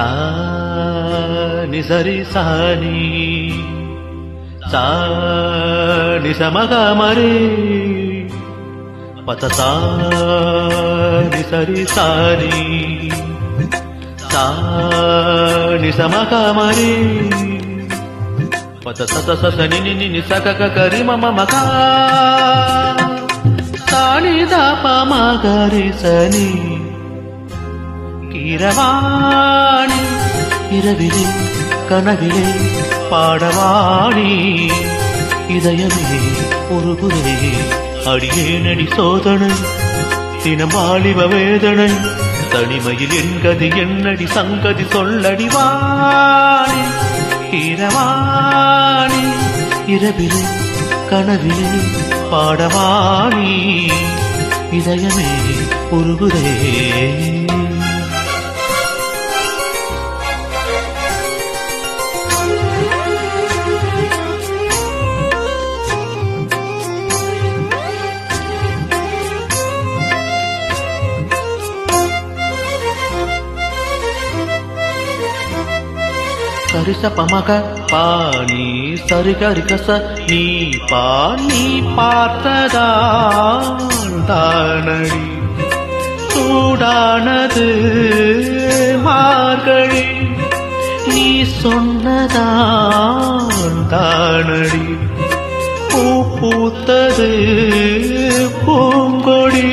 సా ని సరి సాని సా ని సమగా మరే పత సా ని సరి సాని సా ని సమగా మరే పత సత సత ని ని ని సక కరి మమ మకా సాని దాప మా గరి సని சனி இரவிலே கனவிலே பாடவாணி. இதயமே ஒரு குரே அடியே நடி சோதனை. தினம் வாலிப வேதனை தனிமையில் என்கதி என்னடி சங்கதி சொல்லடி வாணி. இரவிலே கனவிலே பாடவாணி. இதயமே உருகுதே சரிச பமக பாணி சரி கரி கச நீ பாணி பார்த்ததான் தானடி சூடானது மார்கழி நீ சொன்னதான் தானடி பூ பூத்தது பூங்கொடி.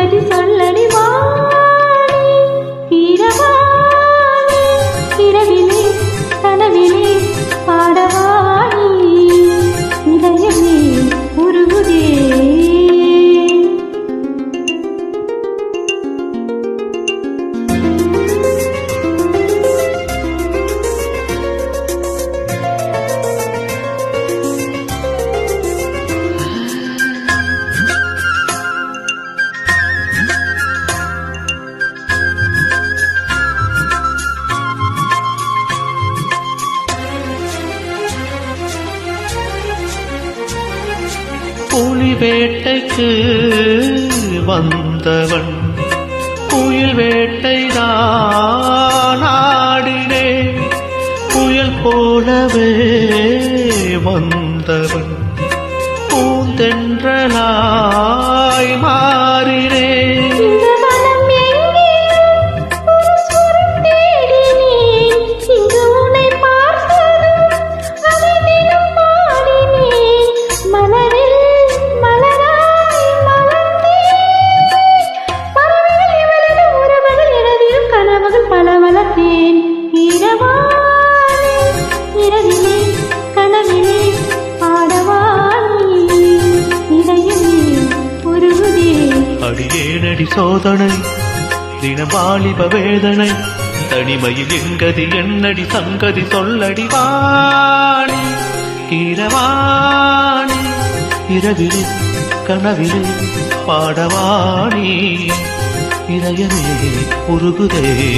சொல்லடி சொல்லடி வா. புலி வேட்டைக்கு வந்தவன் புயல் வேட்டை நான் ஆடினே புயல் போலவே வந்தவன் பூந்தென்றலாய் மா அடி அடியேனடி சோதனை? தினம் வாலிப வேதனை. தனிமையில் எங்கதி என்னடி சங்கதி? சொல்லடி வாணி கீரவாணி. இரவிலே கனவிலே பாடவாணி. இதயமே உருகுதே.